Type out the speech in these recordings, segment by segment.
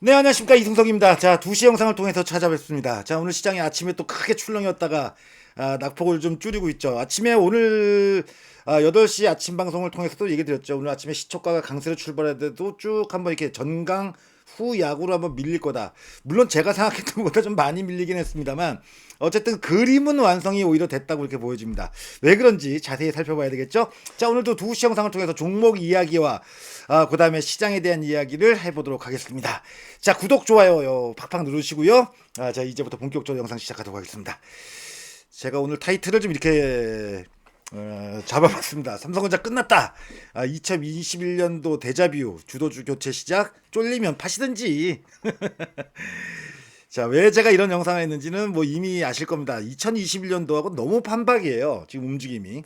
네, 안녕하십니까. 이승석입니다. 자, 2시 영상을 통해서 찾아뵙습니다. 자, 오늘 시장이 아침에 또 크게 출렁였다가, 아, 낙폭을 좀 줄이고 있죠. 아침에 오늘, 아, 8시 아침 방송을 통해서도 얘기 드렸죠. 오늘 아침에 시초가가 강세로 출발해도 쭉 한번 이렇게 전강 후 약으로 한번 밀릴 거다. 물론 제가 생각했던 것보다 좀 많이 밀리긴 했습니다만, 어쨌든 그림은 완성이 오히려 됐다고 이렇게 보여집니다. 왜 그런지 자세히 살펴봐야 되겠죠? 자, 오늘도 2시 영상을 통해서 종목 이야기와 아, 그 다음에 시장에 대한 이야기를 해보도록 하겠습니다. 자, 구독, 좋아요, 요, 팍팍 누르시고요. 아, 자, 이제부터 본격적으로 영상 시작하도록 하겠습니다. 제가 오늘 타이틀을 좀 이렇게 어, 잡아봤습니다. 삼성전자 끝났다. 아, 2021년도 데자뷰 주도주 교체 시작 쫄리면 파시든지. 자, 왜 제가 이런 영상을 했는지는 뭐 이미 아실 겁니다. 2021년도하고 너무 판박이에요. 지금 움직임이.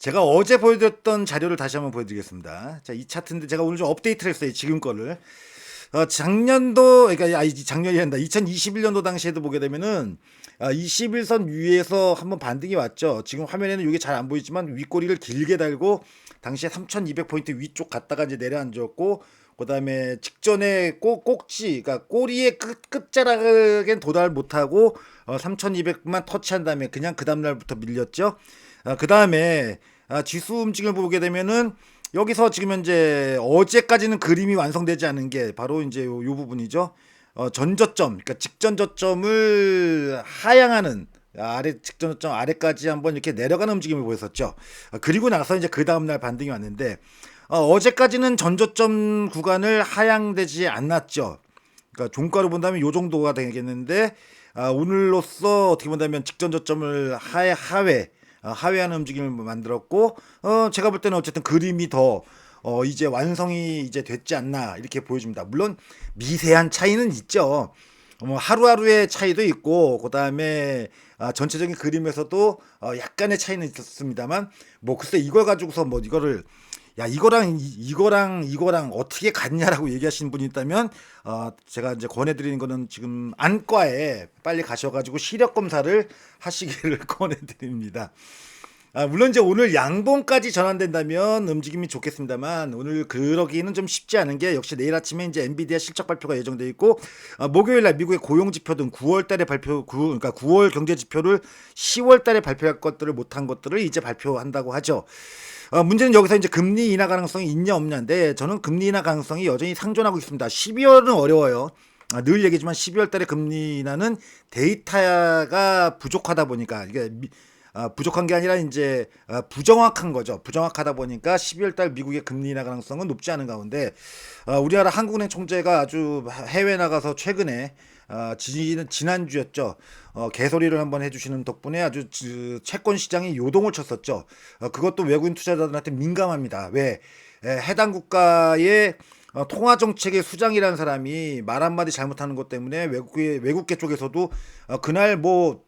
제가 어제 보여드렸던 자료를 다시 한번 보여드리겠습니다. 자, 이 차트인데 제가 오늘 좀 업데이트를 했어요. 지금 거를. 어, 작년도, 그러니까, 아, 작년이 한다. 2021년도 당시에도 보게 되면은, 아, 21선 위에서 한번 반등이 왔죠. 지금 화면에는 이게 잘 안 보이지만 윗꼬리를 길게 달고, 당시에 3200포인트 위쪽 갔다가 이제 내려앉았고, 그 다음에 직전에 꼭, 꼭지, 그러니까 꼬리의 끝, 끝자락엔 도달 못하고, 어, 3200만 터치한 다음에 그냥 그 다음 날부터 밀렸죠. 아, 그 다음에, 아, 지수 움직임을 보게 되면은, 여기서 지금 현재 어제까지는 그림이 완성되지 않은 게 바로 이제 요, 요 부분이죠. 어, 전저점, 그러니까 직전 저점을 하향하는 아래 직전 저점 아래까지 한번 이렇게 내려가는 움직임을 보였었죠. 어, 그리고 나서 이제 그 다음 날 반등이 왔는데 어, 어제까지는 전저점 구간을 하향되지 않았죠. 그러니까 종가로 본다면 요 정도가 되겠는데 아, 오늘로써 어떻게 본다면 직전 저점을 하해 하회 어, 하회하는 움직임을 만들었고 어, 제가 볼 때는 어쨌든 그림이 더 어, 이제 완성이 이제 됐지 않나 이렇게 보여집니다. 물론 미세한 차이는 있죠. 뭐 하루하루의 차이도 있고 그다음에 아, 전체적인 그림에서도 어, 약간의 차이는 있었습니다만 뭐 글쎄 이걸 가지고서 뭐 이거를 야 이거랑 이- 이거랑 이거랑 어떻게 같냐라고 얘기하시는 분이 있다면 어 제가 이제 권해드리는 거는 지금 안과에 빨리 가셔가지고 시력 검사를 하시기를 권해드립니다. 아, 물론 이제 오늘 양봉까지 전환된다면 움직임이 좋겠습니다만 오늘 그러기는 좀 쉽지 않은 게 역시 내일 아침에 이제 엔비디아 실적 발표가 예정돼 있고 아, 목요일 날 미국의 고용 지표 등 9월 달에 발표 구, 그러니까 9월 경제 지표를 10월 달에 발표할 것들을 못한 것들을 이제 발표한다고 하죠. 어, 문제는 여기서 이제 금리 인하 가능성이 있냐 없냐인데 저는 금리 인하 가능성이 여전히 상존하고 있습니다. 12월은 어려워요. 아, 늘 얘기지만 12월 달에 금리 인하는 데이터가 부족하다 보니까 이게 미, 아, 부족한 게 아니라 이제 아, 부정확한 거죠. 부정확하다 보니까 12월 달 미국의 금리 인하 가능성은 높지 않은 가운데 아, 우리나라 한국은행 총재가 아주 해외 나가서 최근에 아, 지, 지난주였죠. 어, 개소리를 한번 해주시는 덕분에 아주 지- 채권 시장이 요동을 쳤었죠. 어, 그것도 외국인 투자자들한테 민감합니다. 왜? 에, 해당 국가의 어, 통화 정책의 수장이라는 사람이 말 한마디 잘못하는 것 때문에 외국계 외국계 쪽에서도 어, 그날 뭐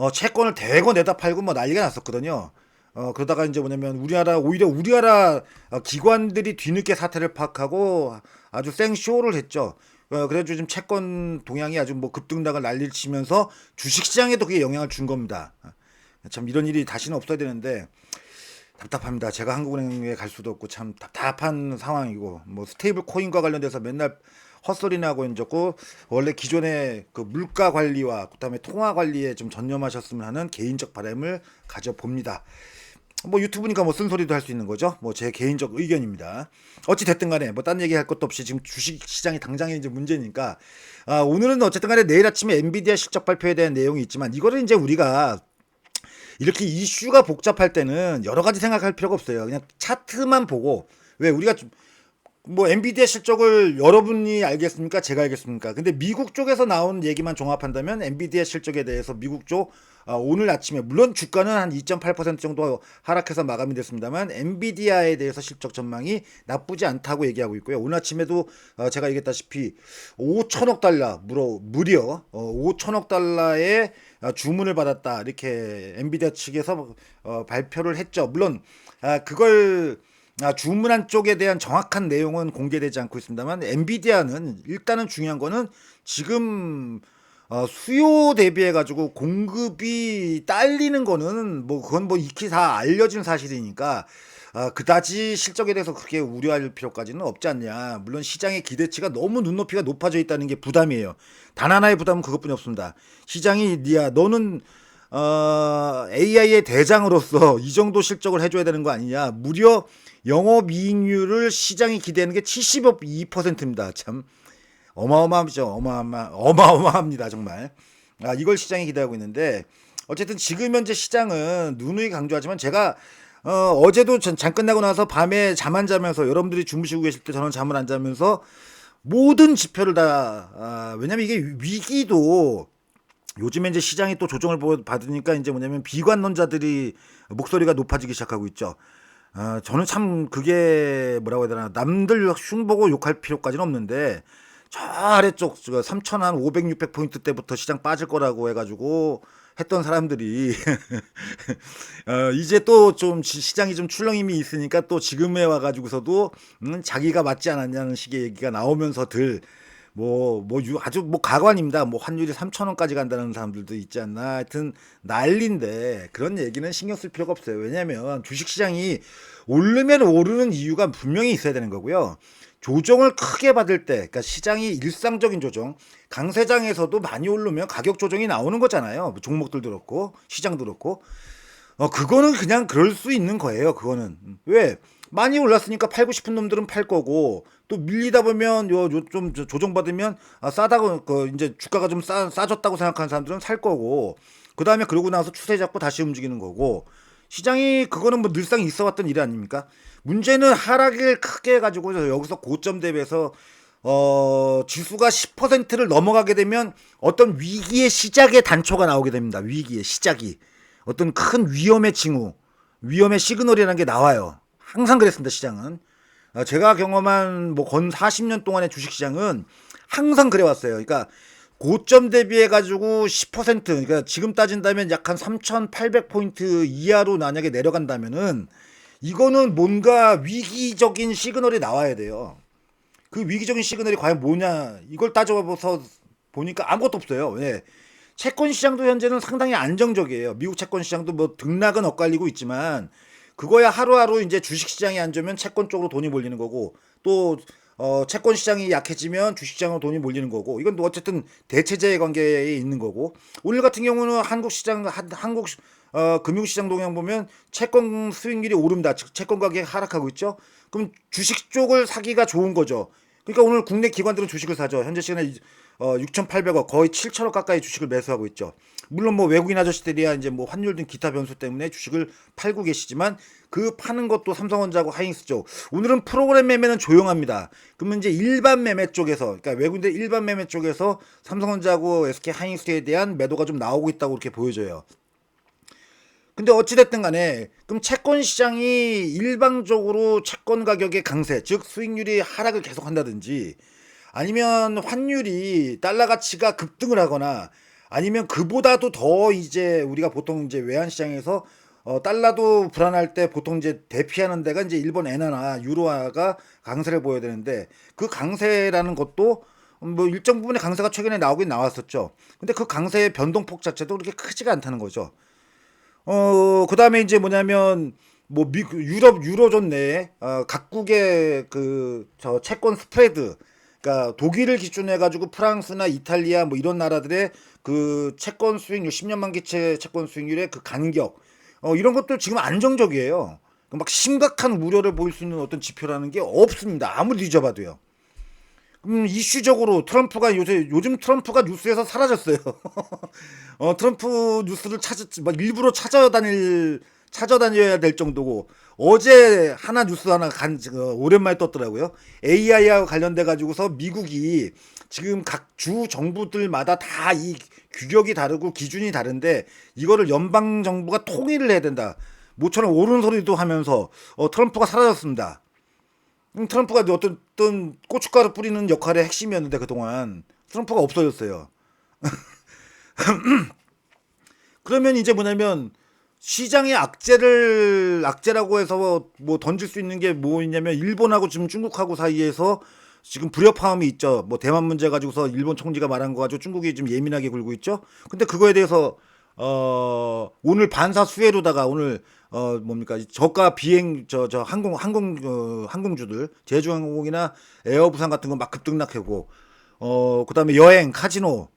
어, 채권을 대거 내다 팔고 뭐 난리가 났었거든요. 어, 그러다가 이제 뭐냐면 우리나라, 오히려 우리나라 어, 기관들이 뒤늦게 사태를 파악하고 아주 생쇼를 했죠. 어, 그래가지고 지금 채권 동향이 아주 뭐 급등락을 난리를 치면서 주식시장에도 그게 영향을 준 겁니다. 참 이런 일이 다시는 없어야 되는데 답답합니다. 제가 한국은행에 갈 수도 없고 참 답답한 상황이고 뭐 스테이블 코인과 관련돼서 맨날 헛소리나 하고 있었고 원래 기존의 그 물가 관리와 그다음에 통화 관리에 좀 전념하셨으면 하는 개인적 바람을 가져 봅니다. 뭐 유튜브니까 뭐 쓴소리도 할 수 있는 거죠. 뭐 제 개인적 의견입니다. 어찌 됐든 간에 뭐 딴 얘기 할 것도 없이 지금 주식 시장이 당장에 이제 문제니까 아, 오늘은 어쨌든 간에 내일 아침에 엔비디아 실적 발표에 대한 내용이 있지만 이거를 이제 우리가 이렇게 이슈가 복잡할 때는 여러 가지 생각할 필요가 없어요. 그냥 차트만 보고 왜 우리가 좀 뭐 엔비디아 실적을 여러분이 알겠습니까? 제가 알겠습니까? 근데 미국 쪽에서 나온 얘기만 종합한다면 엔비디아 실적에 대해서 미국 쪽 아, 오늘 아침에 물론 주가는 한 2.8% 정도 하락해서 마감이 됐습니다만 엔비디아에 대해서 실적 전망이 나쁘지 않다고 얘기하고 있고요. 오늘 아침에도 어, 제가 얘기했다시피 5천억 달러 무려 무려 어, 5천억 달러의 어, 주문을 받았다 이렇게 엔비디아 측에서 어, 발표를 했죠. 물론 아, 그걸 아, 주문한 쪽에 대한 정확한 내용은 공개되지 않고 있습니다만 엔비디아는 일단은 중요한 거는 지금 어, 수요 대비해 가지고 공급이 딸리는 거는 뭐 그건 뭐 익히 다 알려진 사실이니까 아, 그다지 실적에 대해서 그렇게 우려할 필요까지는 없지 않냐. 물론 시장의 기대치가 너무 눈높이가 높아져 있다는 게 부담이에요. 단 하나의 부담은 그것뿐이 없습니다. 시장이 니야 너는 어, AI의 대장으로서 이 정도 실적을 해줘야 되는 거 아니냐. 무려 영업이익률을 시장이 기대하는 게 72%입니다. 참 어마어마하죠. 어마어마 어마어마합니다. 정말. 아, 이걸 시장이 기대하고 있는데 어쨌든 지금 현재 시장은 누누이 강조하지만 제가 어, 어제도 전, 장 끝나고 나서 밤에 잠 안 자면서 여러분들이 주무시고 계실 때 저는 잠을 안 자면서 모든 지표를 다 아, 왜냐면 이게 위기도 요즘에 이제 시장이 또 조정을 보- 받으니까 이제 뭐냐면 비관론자들이 목소리가 높아지기 시작하고 있죠. 아, 저는 참 그게 뭐라고 해야 되나 남들 흉보고 욕할 필요까지는 없는데 저 아래쪽 3천 한 500, 600 포인트 때부터 시장 빠질 거라고 해가지고 했던 사람들이 어, 이제 또 좀 시장이 좀 출렁임이 있으니까 또 지금에 와가지고서도 음, 자기가 맞지 않았냐는 식의 얘기가 나오면서 들 뭐, 뭐, 유- 아주 뭐 가관입니다. 뭐 환율이 3천원까지 간다는 사람들도 있지 않나. 하여튼 난리인데 그런 얘기는 신경 쓸 필요가 없어요. 왜냐면 주식시장이 오르면 오르는 이유가 분명히 있어야 되는 거고요. 조정을 크게 받을 때, 그러니까 시장이 일상적인 조정, 강세장에서도 많이 오르면 가격 조정이 나오는 거잖아요. 뭐 종목들도 그렇고, 시장도 그렇고. 어, 그거는 그냥 그럴 수 있는 거예요. 그거는. 음. 왜? 많이 올랐으니까 팔고 싶은 놈들은 팔 거고, 또 밀리다 보면 요, 요좀 조정받으면, 아, 싸다고, 그, 이제 주가가 좀 싸, 싸졌다고 생각하는 사람들은 살 거고, 그 다음에 그러고 나서 추세 잡고 다시 움직이는 거고, 시장이 그거는 뭐 늘상 있어 왔던 일 아닙니까? 문제는 하락을 크게 해가지고 여기서 고점 대비해서 어 지수가 10%를 넘어가게 되면 어떤 위기의 시작의 단초가 나오게 됩니다. 위기의 시작이 어떤 큰 위험의 징후, 위험의 시그널이라는 게 나와요. 항상 그랬습니다. 시장은 어, 제가 경험한 뭐 건 40년 동안의 주식 시장은 항상 그래 왔어요. 그러니까 고점 대비해 가지고 10% 그러니까 지금 따진다면 약 한 3,800포인트 이하로 만약에 내려간다면은 이거는 뭔가 위기적인 시그널이 나와야 돼요. 그 위기적인 시그널이 과연 뭐냐 이걸 따져봐서 보니까 아무것도 없어요. 왜? 채권 시장도 현재는 상당히 안정적이에요. 미국 채권 시장도 뭐 등락은 엇갈리고 있지만 그거야 하루하루 이제 주식 시장이 안 좋으면 채권 쪽으로 돈이 몰리는 거고 또 어, 채권 시장이 약해지면 주식 시장으로 돈이 몰리는 거고 이건 또 어쨌든 대체제 관계에 있는 거고 오늘 같은 경우는 한국 시장 한- 한국 시- 어, 금융 시장 동향 보면 채권 수익률이. 즉 채권 가격이 하락하고 있죠. 그럼 주식 쪽을 사기가 좋은 거죠. 그러니까 오늘 국내 기관들은 주식을 사죠. 현재 시간에 어, 6,800억 거의 7천억 가까이 주식을 매수하고 있죠. 물론 뭐 외국인 아저씨들이야 이제 뭐 환율 등 기타 변수 때문에 주식을 팔고 계시지만 그 파는 것도 삼성전자하고 하이닉스 쪽. 오늘은 프로그램 매매는 조용합니다. 그러면 이제 일반 매매 쪽에서 그러니까 외국인들 일반 매매 쪽에서 삼성전자하고 SK 하이닉스에 대한 매도가 좀 나오고 있다고 이렇게 보여져요. 근데 어찌됐든 간에 그럼 채권 시장이 일방적으로 채권 가격의 강세 즉 수익률이 하락을 계속한다든지 아니면 환율이 달러 가치가 급등을 하거나 아니면 그보다도 더 이제 우리가 보통 이제 외환 시장에서 어 달러도 불안할 때 보통 이제 대피하는 데가 이제 일본 엔화나 유로화가 강세를 보여야 되는데 그 강세라는 것도 뭐 일정 부분의 강세가 최근에 나오긴 나왔었죠. 근데 그 강세의 변동폭 자체도 그렇게 크지가 않다는 거죠. 어, 그 다음에 이제 뭐냐면, 뭐, 미, 유럽, 유로존 내에, 어, 각국의 그, 저, 채권 스프레드, 그니까 독일을 기준으로 해가지고 프랑스나 이탈리아 뭐 이런 나라들의 그 채권 수익률, 10년 만기채 채권 수익률의 그 간격, 어, 이런 것도 지금 안정적이에요. 그막 심각한 우려를 보일 수 있는 어떤 지표라는 게 없습니다. 아무리 뒤져봐도요. 음, 이슈적으로 트럼프가 요새 요즘 트럼프가 뉴스에서 사라졌어요. 어, 트럼프 뉴스를 찾아 막 일부러 찾아다닐 찾아다녀야 될 정도고 어제 하나 뉴스 하나 간 어, 오랜만에 떴더라고요. AI와 관련돼 가지고서 미국이 지금 각 주 정부들마다 다 이 규격이 다르고 기준이 다른데 이거를 연방 정부가 통일을 해야 된다. 모처럼 옳은 소리도 하면서 어, 트럼프가 사라졌습니다. 음, 트럼프가 어떤, 어떤 고춧가루 뿌리는 역할의 핵심이었는데 그동안 트럼프가 없어졌어요. 그러면 이제 뭐냐면 시장의 악재를 악재라고 해서 뭐 던질 수 있는 게 뭐 있냐면 일본하고 지금 중국하고 사이에서 지금 불협화음이 있죠. 뭐 대만 문제 가지고서 일본 총리가 말한 거 가지고 중국이 좀 예민하게 굴고 있죠. 근데 그거에 대해서 어 오늘 반사 수혜로다가 오늘 어 뭡니까 저가 비행 저 저 항공 항공 어, 항공주들 제주항공이나 에어부산 같은 거 막 급등락하고 어 그다음에 여행 카지노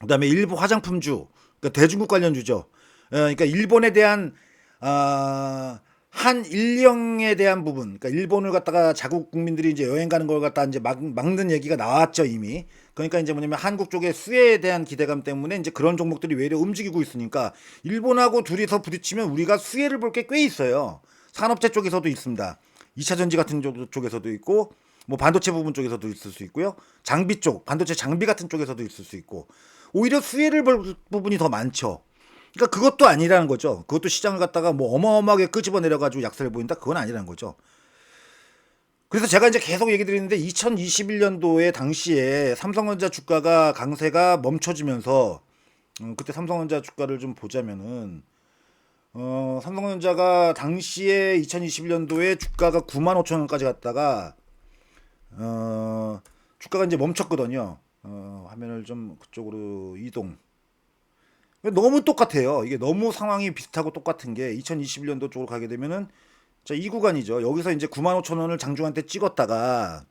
그다음에 일부 화장품주 그러니까 대중국 관련 주죠. 어, 그러니까 일본에 대한 아, 한 일령에 대한 부분, 그러니까 일본을 갖다가 자국 국민들이 이제 여행 가는 걸 갖다 이제 막, 막는 얘기가 나왔죠 이미. 그러니까 이제 뭐냐면 한국 쪽의 수혜에 대한 기대감 때문에 이제 그런 종목들이 외려 움직이고 있으니까 일본하고 둘이서 부딪히면 우리가 수혜를 볼 게 꽤 있어요. 산업재 쪽에서도 있습니다. 2차 전지 같은 쪽- 쪽에서도 있고 뭐 반도체 부분 쪽에서도 있을 수 있고요. 장비 쪽, 반도체 장비 같은 쪽에서도 있을 수 있고 오히려 수혜를 볼 부분이 더 많죠. 그러니까 그것도 아니라는 거죠. 그것도 시장을 갖다가 뭐 어마어마하게 끄집어 내려 가지고 약세를 보인다. 그건 아니라는 거죠. 그래서 제가 이제 계속 얘기 드리는데 2021년도에 당시에 삼성전자 주가가 강세가 멈춰지면서 음, 그때 삼성전자 주가를 좀 보자면은 어, 삼성전자가 당시에 2021년도에 주가가 9만 5천 원까지 갔다가 어, 주가가 이제 멈췄거든요. 어, 화면을 좀 그쪽으로 이동. 너무 똑같아요. 이게 너무 상황이 비슷하고 똑같은 게 2021년도 쪽으로 가게 되면은 자, 이 구간이죠. 여기서 이제 9만 5천 원을 장중한테 찍었다가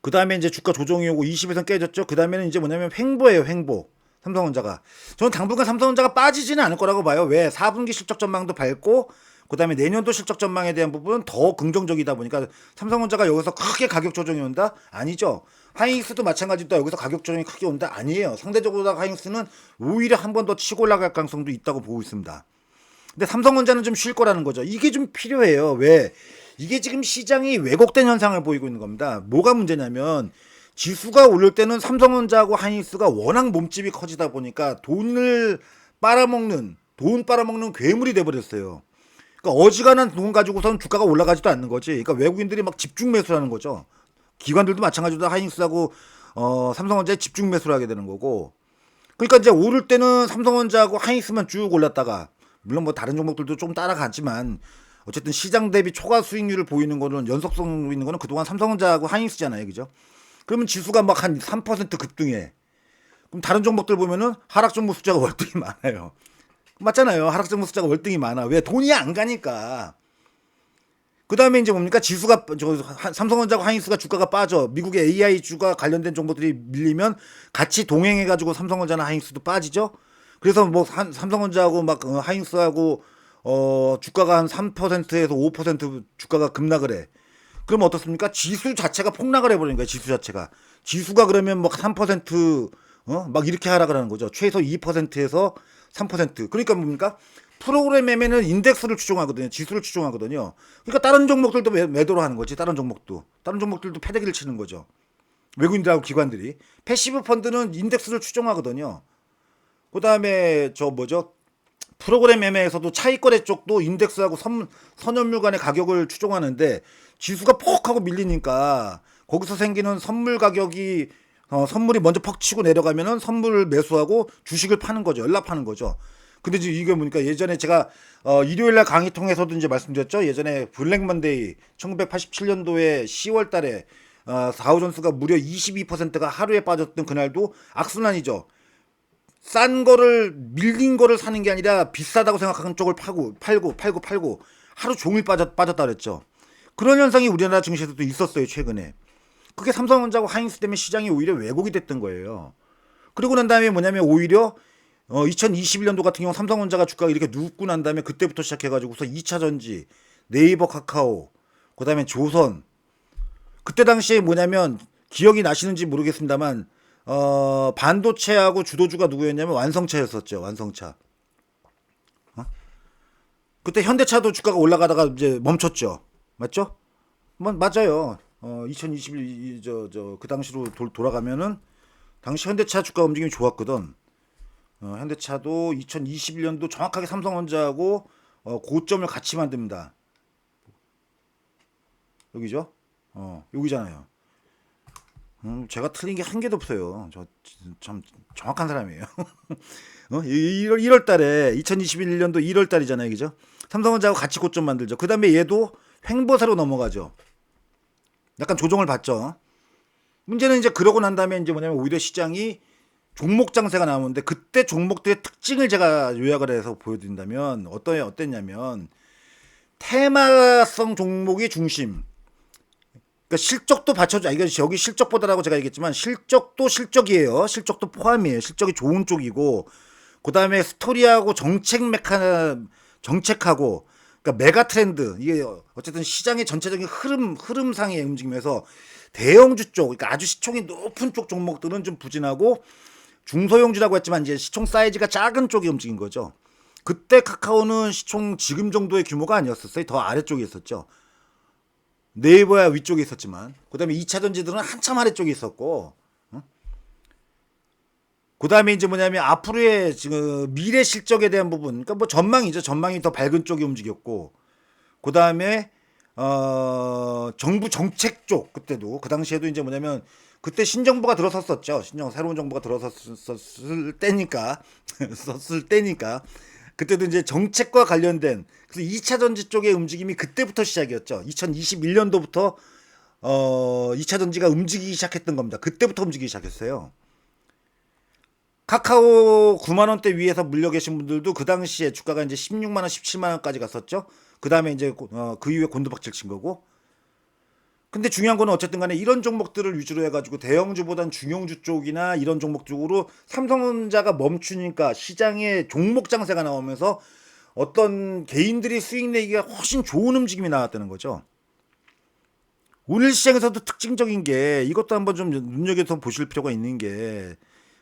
그 다음에 이제 주가 조정이 오고 20에선 깨졌죠. 그 다음에는 이제 뭐냐면 횡보예요, 횡보. 삼성전자가. 저는 당분간 삼성전자가 빠지지는 않을 거라고 봐요. 왜? 4분기 실적 전망도 밝고 그 다음에 내년도 실적 전망에 대한 부분은 더 긍정적이다 보니까 삼성전자가 여기서 크게 가격 조정이 온다? 아니죠. 하이닉스도 마찬가지로 여기서 가격 조정이 크게 온다? 아니에요. 상대적으로 하이닉스는 오히려 한 번 더 치고 올라갈 가능성도 있다고 보고 있습니다. 근데 삼성전자는 좀 쉴 거라는 거죠. 이게 좀 필요해요. 왜? 이게 지금 시장이 왜곡된 현상을 보이고 있는 겁니다. 뭐가 문제냐면 지수가 오를 때는 삼성전자하고 하이닉스가 워낙 몸집이 커지다 보니까 돈을 빨아먹는 돈 빨아먹는 괴물이 돼버렸어요. 그러니까 어지간한 돈 가지고선 주가가 올라가지도 않는 거지. 그러니까 외국인들이 막 집중 매수하는 거죠. 기관들도 마찬가지로 하이닉스하고 어, 삼성전자에 집중 매수를 하게 되는 거고. 그러니까 이제 오를 때는 삼성전자하고 하이닉스만 쭉 올랐다가 물론 뭐 다른 종목들도 좀 따라갔지만 어쨌든 시장 대비 초과 수익률을 보이는 거는 연속성 있는 거는 그동안 삼성전자하고 하이닉스잖아요. 그죠? 그러면 지수가 막 한 3% 급등해. 그럼 다른 종목들 보면은 하락 종목 숫자가 월등히 많아요. 맞잖아요. 하락 종목 숫자가 월등히 많아. 왜? 돈이 안 가니까. 그 다음에 이제 뭡니까? 지수가, 저, 하- 삼성전자하고 하이닉스가 주가가 빠져. 미국의 AI 주가 관련된 정보들이 밀리면 같이 동행해가지고 삼성전자나 하이닉스도 빠지죠? 그래서 뭐 한- 삼성전자하고 막 어, 하이닉스하고 어, 주가가 한 3%에서 5% 주가가 급락을 해. 그럼 어떻습니까? 지수 자체가 폭락을 해버리는 거예요. 지수 자체가. 지수가 그러면 뭐 3% 어? 막 이렇게 하락을 하는 거죠. 최소 2%에서 3%. 그러니까 뭡니까? 프로그램 매매는 인덱스를 추종하거든요. 지수를 추종하거든요. 그러니까 다른 종목들도 매, 매도를 하는 거지. 다른 종목도. 다른 종목들도 패대기를 치는 거죠. 외국인들하고 기관들이. 패시브 펀드는 인덱스를 추종하거든요. 그 다음에 저 뭐죠? 프로그램 매매에서도 차익거래 쪽도 인덱스하고 선, 선연물 간의 가격을 추종하는데 지수가 퍽 하고 밀리니까 거기서 생기는 선물 가격이 어, 선물이 먼저 퍽 치고 내려가면은 선물을 매수하고 주식을 파는 거죠. 연락하는 거죠. 근데 지금 이게 뭐니까 예전에 제가 어, 일요일 날 강의 통해서도 이제 말씀드렸죠. 예전에 블랙 먼데이 1987년도에 10월 달에 어, 다우존스가 무려 22%가 하루에 빠졌던 그날도 악순환이죠. 싼 거를 밀린 거를 사는 게 아니라 비싸다고 생각하는 쪽을 파고 팔고 팔고 팔고 하루 종일 빠졌 빠졌다 그랬죠. 그런 현상이 우리나라 증시에서도 있었어요 최근에. 그게 삼성전자하고 하이닉스 때문에 시장이 오히려 왜곡이 됐던 거예요. 그리고 난 다음에 뭐냐면 오히려 어 2021년도 같은 경우 삼성전자가 주가가 이렇게 눕고 난 다음에 그때부터 시작해가지고서 2차 전지, 네이버 카카오, 그 다음에 조선. 그때 당시에 뭐냐면 기억이 나시는지 모르겠습니다만 어 반도체하고 주도주가 누구였냐면 완성차였었죠. 완성차. 어? 그때 현대차도 주가가 올라가다가 이제 멈췄죠. 맞죠? 뭐, 맞아요. 어 2021 저 저 그 당시로 돌, 돌아가면은 당시 현대차 주가 움직임이 좋았거든. 어, 현대차도 2021년도 정확하게 삼성전자하고 어, 고점을 같이 만듭니다. 여기죠? 어, 여기잖아요. 음, 제가 틀린 게 한 개도 없어요. 저 참 정확한 사람이에요. 어? 1월, 1월 달에 2021년도 1월 달이잖아요. 그죠? 삼성전자하고 같이 고점 만들죠. 그 다음에 얘도 횡보세로 넘어가죠. 약간 조정을 받죠. 문제는 이제 그러고 난 다음에 이제 뭐냐면 오히려 시장이 종목 장세가 나오는데 그때 종목들의 특징을 제가 요약을 해서 보여드린다면 어떠 어땠냐면 테마성 종목이 중심. 그러니까 실적도 받쳐줘. 이건 여기 실적보다라고 제가 얘기했지만 실적도 실적이에요. 실적도 포함이에요. 실적이 좋은 쪽이고 그 다음에 스토리하고 정책 메카 정책하고 그러니까 메가 트렌드 이게 어쨌든 시장의 전체적인 흐름 흐름상의 움직임에서 대형주 쪽 그러니까 아주 시총이 높은 쪽 종목들은 좀 부진하고 중소형주라고 했지만 이제 시총 사이즈가 작은 쪽이 움직인 거죠. 그때 카카오는 시총 지금 정도의 규모가 아니었었어요. 더 아래쪽에 있었죠. 네이버야 위쪽에 있었지만 그다음에 2차 전지들은 한참 아래쪽에 있었고 그 다음에 이제 뭐냐면 앞으로의 지금 미래 실적에 대한 부분. 그러니까 뭐 전망이죠. 전망이 더 밝은 쪽이 움직였고. 그 다음에 어 정부 정책 쪽 그때도. 그 당시에도 이제 뭐냐면 그때 신정부가 들어섰었죠. 신정 새로운 정부가 들어섰을 때니까. 썼을 때니까. 그때도 이제 정책과 관련된. 그래서 2차 전지 쪽의 움직임이 그때부터 시작이었죠. 2021년도부터 어 2차 전지가 움직이기 시작했던 겁니다. 그때부터 움직이기 시작했어요 카카오 9만 원대 위에서 물려 계신 분들도 그 당시에 주가가 이제 16만 원, 17만 원까지 갔었죠. 그 다음에 이제 어, 그 이후에 곤두박질 친 거고. 근데 중요한 거는 어쨌든 간에 이런 종목들을 위주로 해가지고 대형주보단 중형주 쪽이나 이런 종목 쪽으로 삼성전자가 멈추니까 시장에 종목 장세가 나오면서 어떤 개인들이 수익 내기가 훨씬 좋은 움직임이 나왔다는 거죠. 오늘 시장에서도 특징적인 게 이것도 한번 좀 눈여겨서 보실 필요가 있는 게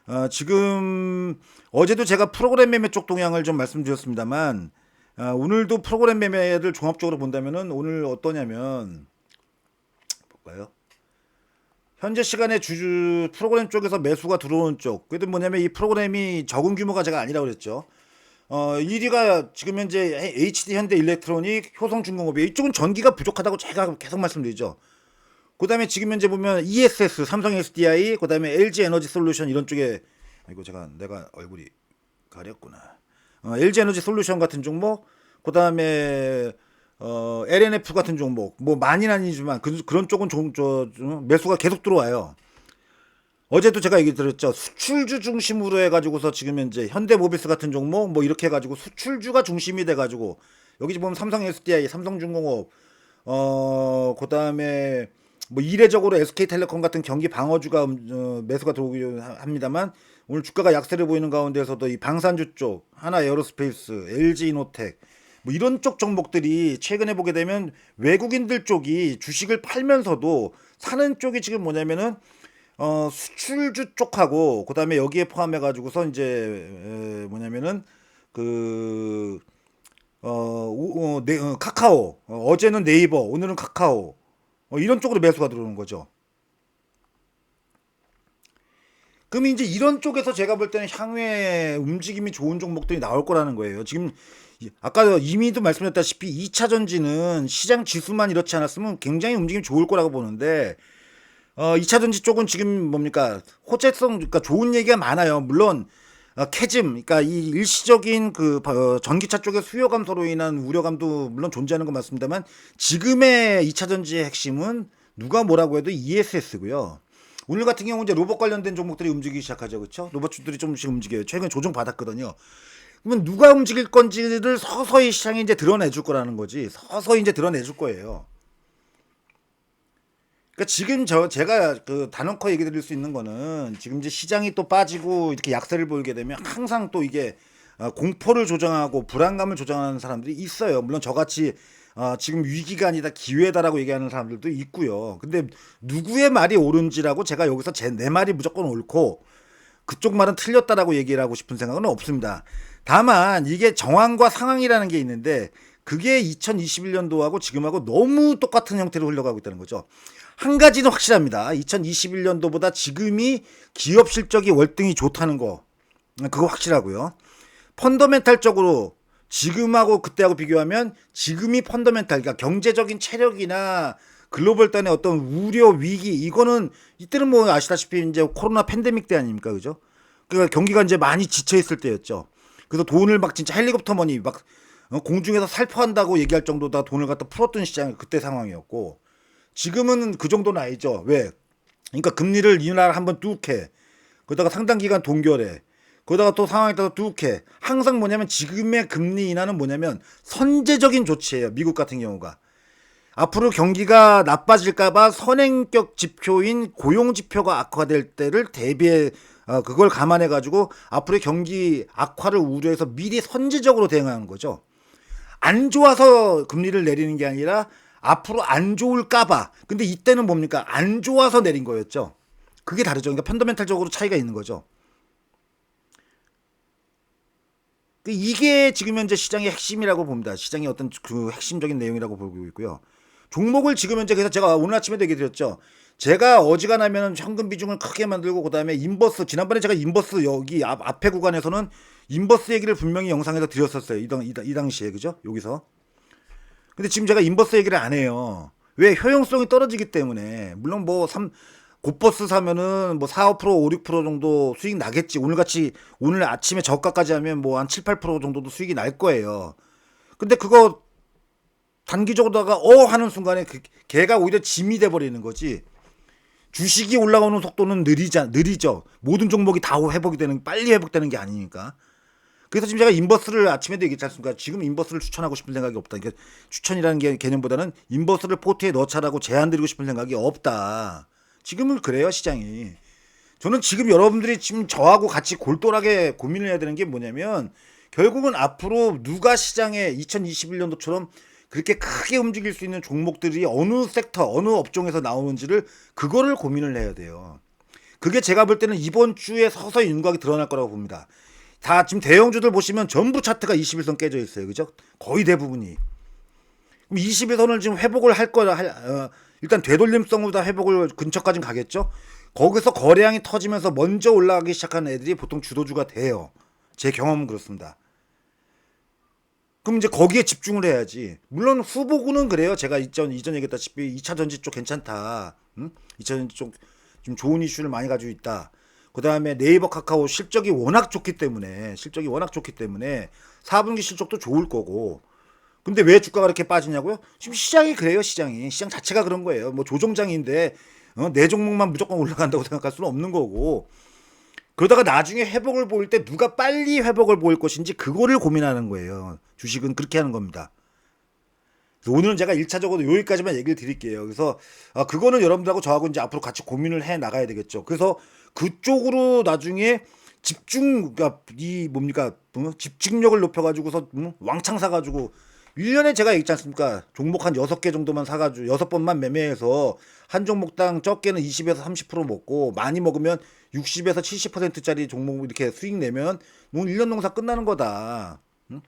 어, 지금 어제도 제가 프로그램 매매 쪽 동향을 좀 말씀드렸습니다만 어, 오늘도 프로그램 매매를 종합적으로 본다면은 오늘 어떠냐면 볼까요? 현재 시간에 주주 프로그램 쪽에서 매수가 들어오는 쪽. 그래도 뭐냐면 이 프로그램이 적은 규모가 제가 아니라고 그랬죠. 어, 1위가 지금 현재 HD 현대 일렉트로닉, 효성중공업이 이쪽은 전기가 부족하다고 제가 계속 말씀드리죠. 그 다음에 지금 현재 보면 ESS, 삼성 SDI, 그 다음에 LG 에너지 솔루션 이런 쪽에 이거 제가 내가 얼굴이 가렸구나. 어, LG 에너지 솔루션 같은 종목, 그 다음에 어, LNF 같은 종목, 뭐 많이는 아니지만 그, 그런 쪽은 좀, 저, 좀 매수가 계속 들어와요. 어제도 제가 얘기 드렸죠. 수출주 중심으로 해가지고서 지금 현재 현대모비스 같은 종목 뭐 이렇게 해가지고 수출주가 중심이 돼가지고 여기 보면 삼성 SDI, 삼성중공업, 어 그 다음에 뭐 이례적으로 SK텔레콤 같은 경기 방어주가 음, 어, 매수가 들어오긴 합니다만 오늘 주가가 약세를 보이는 가운데서도 이 방산주 쪽 하나 에어로스페이스, LG 이노텍 뭐 이런 쪽 종목들이 최근에 보게 되면 외국인들 쪽이 주식을 팔면서도 사는 쪽이 지금 뭐냐면은 어 수출주 쪽하고 그다음에 여기에 포함해 가지고서 이제 에, 뭐냐면은 그 어, 오- 어, 네, 어, 카카오 어, 어제는 네이버 오늘은 카카오 어, 이런 쪽으로 매수가 들어오는 거죠. 그럼 이제 이런 쪽에서 제가 볼 때는 향후에 움직임이 좋은 종목들이 나올 거라는 거예요. 지금 이- 아까 이미도 말씀드렸다시피 2차 전지는 시장 지수만 이렇지 않았으면 굉장히 움직임이 좋을 거라고 보는데 어, 2차 전지 쪽은 지금 뭡니까? 호재성, 그러니까 좋은 얘기가 많아요. 물론, 어, 캐즘, 그러니까 이 일시적인 그 어, 전기차 쪽의 수요 감소로 인한 우려감도 물론 존재하는 건 맞습니다만 지금의 2차 전지의 핵심은 누가 뭐라고 해도 ESS고요. 오늘 같은 경우 이제 로봇 관련된 종목들이 움직이기 시작하죠. 그렇죠? 로봇주들이 조금씩 움직여요. 최근에 조정 받았거든요. 그러면 누가 움직일 건지를 서서히 시장에 이제 드러내 줄 거라는 거지. 서서히 이제 드러내 줄 거예요. 그러니까 지금 저 제가 그 단언커 얘기 드릴 수 있는 거는 지금 이제 시장이 또 빠지고 이렇게 약세를 보이게 되면 항상 또 이게 어, 공포를 조정하고 불안감을 조정하는 사람들이 있어요. 물론 저같이 어, 지금 위기가 아니다 기회다라고 얘기하는 사람들도 있고요. 근데 누구의 말이 옳은지라고 제가 여기서 제 내 말이 무조건 옳고 그쪽 말은 틀렸다라고 얘기를 하고 싶은 생각은 없습니다. 다만 이게 정황과 상황이라는 게 있는데 그게 2021년도하고 지금하고 너무 똑같은 형태로 흘러가고 있다는 거죠. 한 가지는 확실합니다. 2021년도보다 지금이 기업 실적이 월등히 좋다는 거. 그거 확실하고요. 펀더멘탈적으로 지금하고 그때하고 비교하면 지금이 펀더멘탈, 그러니까 경제적인 체력이나 글로벌 단의 어떤 우려 위기 이거는 이때는 뭐 아시다시피 이제 코로나 팬데믹 때 아닙니까, 그죠? 그러니까 경기가 이제 많이 지쳐 있을 때였죠. 그래서 돈을 막 진짜 헬리콥터 머니 막 어, 공중에서 살포한다고 얘기할 정도다 돈을 갖다 풀었던 시장이 그때 상황이었고 지금은 그 정도는 아니죠. 왜? 그러니까 금리를 인하를 한번 뚝 해. 그러다가 상당 기간 동결해. 그러다가 또 상황에 따라 뚝 해. 항상 뭐냐면 지금의 금리 인하는 뭐냐면 선제적인 조치예요. 미국 같은 경우가. 앞으로 경기가 나빠질까봐 선행격 지표인 고용 지표가 악화될 때를 대비해 어, 그걸 감안해 가지고 앞으로 경기 악화를 우려해서 미리 선제적으로 대응하는 거죠. 안 좋아서 금리를 내리는 게 아니라 앞으로 안 좋을까봐. 근데 이때는 뭡니까? 안 좋아서 내린 거였죠. 그게 다르죠. 그러니까 펀더멘탈적으로 차이가 있는 거죠. 그 이게 지금 현재 시장의 핵심이라고 봅니다. 시장의 어떤 그 핵심적인 내용이라고 보고 있고요. 종목을 지금 현재 그래서 제가 오늘 아침에도 얘기 드렸죠. 제가 어지간하면 현금 비중을 크게 만들고 그다음에 인버스 지난번에 제가 인버스 여기 앞, 앞에 구간에서는 인버스 얘기를 분명히 영상에서 드렸었어요. 이, 당, 이, 당- 이 당시에 그죠? 여기서. 근데 지금 제가 인버스 얘기를 안 해요. 왜 효용성이 떨어지기 때문에 물론 뭐 삼, 곧버스 사면은 뭐 4, 5%, 5, 6% 정도 수익 나겠지. 오늘같이 오늘 아침에 저가까지 하면 뭐 한 7, 8% 정도도 수익이 날 거예요. 근데 그거 단기적으로다가 어 하는 순간에 그 걔가 오히려 짐이 돼 버리는 거지. 주식이 올라오는 속도는 느리자 느리죠. 모든 종목이 다 회복이 되는 빨리 회복되는 게 아니니까. 그래서 지금 제가 인버스를 아침에도 얘기했지 않습니까? 지금 인버스를 추천하고 싶은 생각이 없다. 그러니까 추천이라는 게 개념보다는 인버스를 포트에 넣자라고 제안 드리고 싶은 생각이 없다. 지금은 그래요, 시장이. 저는 지금 여러분들이 지금 저하고 같이 골똘하게 고민을 해야 되는 게 뭐냐면 결국은 앞으로 누가 시장에 2021년도처럼 그렇게 크게 움직일 수 있는 종목들이 어느 섹터, 어느 업종에서 나오는지를 그거를 고민을 해야 돼요. 그게 제가 볼 때는 이번 주에 서서히 윤곽이 드러날 거라고 봅니다. 다 지금 대형주들 보시면 전부 차트가 21선 깨져 있어요. 그죠? 거의 대부분이. 그럼 21선을 지금 회복을 할 할, 어, 일단 되돌림성으로 다 회복을 근처까지 가겠죠. 거기서 거래량이 터지면서 먼저 올라가기 시작하는 애들이 보통 주도주가 돼요. 제 경험은 그렇습니다. 그럼 이제 거기에 집중을 해야지. 물론 후보군은 그래요. 제가 이전 이전 얘기했다시피 2차 전지 쪽 괜찮다. 응? 2차 전지 쪽 좀 좋은 이슈를 많이 가지고 있다. 그 다음에 네이버 카카오 실적이 워낙 좋기 때문에 실적이 워낙 좋기 때문에 4분기 실적도 좋을 거고. 근데 왜 주가가 이렇게 빠지냐고요? 지금 시장이 그래요, 시장이. 시장 자체가 그런 거예요. 뭐 조종장인데 어, 내 종목만 무조건 올라간다고 생각할 수는 없는 거고. 그러다가 나중에 회복을 보일 때 누가 빨리 회복을 보일 것인지 그거를 고민하는 거예요. 주식은 그렇게 하는 겁니다. 오늘은 제가 1차적으로 여기까지만 얘기를 드릴게요. 그래서 아, 그거는 여러분들하고 저하고 이제 앞으로 같이 고민을 해 나가야 되겠죠. 그래서 그쪽으로 나중에 집중, 그러니까 이 뭡니까, 어? 집중력을 높여가지고서 음? 왕창 사가지고 1년에 제가 얘기했지 않습니까? 종목 한 6개 정도만 사가지고 6번만 매매해서 한 종목당 적게는 20에서 30% 먹고 많이 먹으면 60에서 70%짜리 종목 이렇게 수익 내면 오늘 1년 농사 끝나는 거다. 응?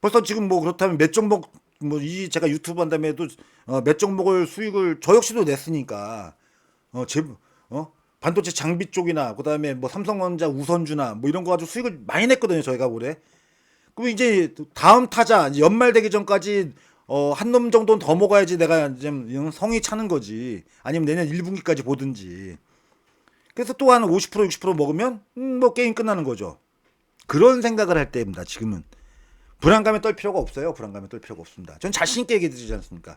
벌써 지금 뭐 그렇다면 몇 종목 뭐 이 제가 유튜브 한 다음에도 어, 몇 종목을 수익을 저 역시도 냈으니까 어제어 반도체 장비 쪽이나 그다음에 뭐 삼성전자 우선주나 뭐 이런 거 가지고 수익을 많이 냈거든요 저희가 올해 그럼 이제 다음 타자 이제 연말 되기 전까지 어, 한 놈 정도는 더 먹어야지 내가 좀 성이 차는 거지 아니면 내년 1분기까지 보든지 그래서 또 한 50% 60% 먹으면 음, 뭐 게임 끝나는 거죠 그런 생각을 할 때입니다 지금은 불안감에 떨 필요가 없어요. 불안감에 떨 필요가 없습니다. 전 자신 있게 얘기해 드리지 않습니까?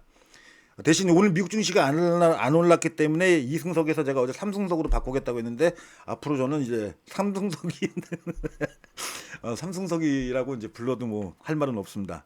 대신 오늘 미국 증시가 안, 올라, 안 올랐기 때문에 이승석에서 제가 어제 삼승석으로 바꾸겠다고 했는데 앞으로 저는 이제 삼승석이 어, 삼승석이라고 이제 불러도 뭐 할 말은 없습니다.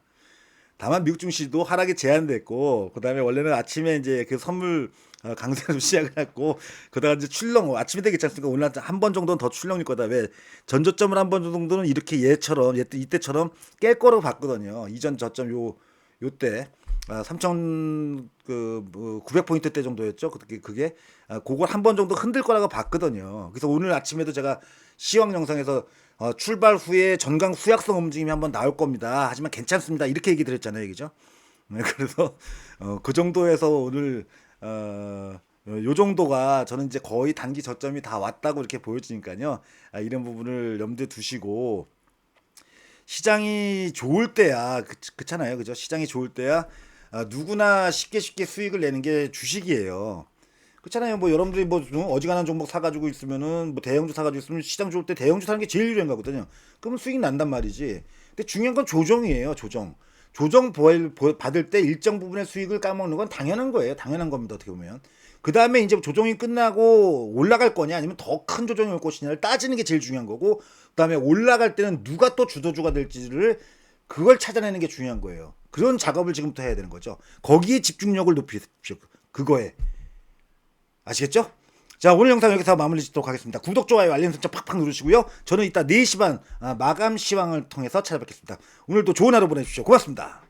다만 미국 증시도 하락이 제한됐고 그다음에 원래는 아침에 이제 그 선물 어, 강세로 시작을 했고 그다가 이제 출렁 아침에 되겠지 않습니까? 오늘 한 번 정도는 더 출렁일 거다. 왜 전저점을 한 번 정도는 이렇게 얘처럼 얘 이때처럼 깰 거라고 봤거든요. 이전 저점 요 요때 아, 3천 그 900 포인트 대 정도였죠. 그게 그게 아, 그걸 한 번 정도 흔들 거라고 봤거든요. 그래서 오늘 아침에도 제가 시황 영상에서 어, 출발 후에 전강 후약성 움직임이 한번 나올 겁니다. 하지만 괜찮습니다. 이렇게 얘기 드렸잖아요, 그죠? 네, 그래서 어, 그 정도에서 오늘 어, 요 정도가 저는 이제 거의 단기 저점이 다 왔다고 이렇게 보여지니까요. 아, 이런 부분을 염두에 두시고 시장이 좋을 때야 그, 그렇잖아요, 그죠? 시장이 좋을 때야 아, 누구나 쉽게 쉽게 수익을 내는 게 주식이에요. 그렇잖아요. 뭐 여러분들이 뭐좀 어지간한 종목 사가지고 있으면은 뭐 대형주 사가지고 있으면 시장 좋을 때 대형주 사는 게 제일 유리한 거거든요. 그러면 수익 난단 말이지. 근데 중요한 건 조정이에요. 조정. 조정 받을 때 일정 부분의 수익을 까먹는 건 당연한 거예요. 당연한 겁니다. 어떻게 보면. 그 다음에 이제 조정이 끝나고 올라갈 거냐 아니면 더 큰 조정이 올 것이냐를 따지는 게 제일 중요한 거고 그 다음에 올라갈 때는 누가 또 주도주가 될지를 그걸 찾아내는 게 중요한 거예요. 그런 작업을 지금부터 해야 되는 거죠. 거기에 집중력을 높이십시오. 그거에. 아시겠죠? 자 오늘 영상 여기서 마무리 짓도록 하겠습니다. 구독, 좋아요, 알림 설정 팍팍 누르시고요. 저는 이따 4시 반 아, 마감 시황을 통해서 찾아뵙겠습니다. 오늘도 좋은 하루 보내주십시오. 고맙습니다.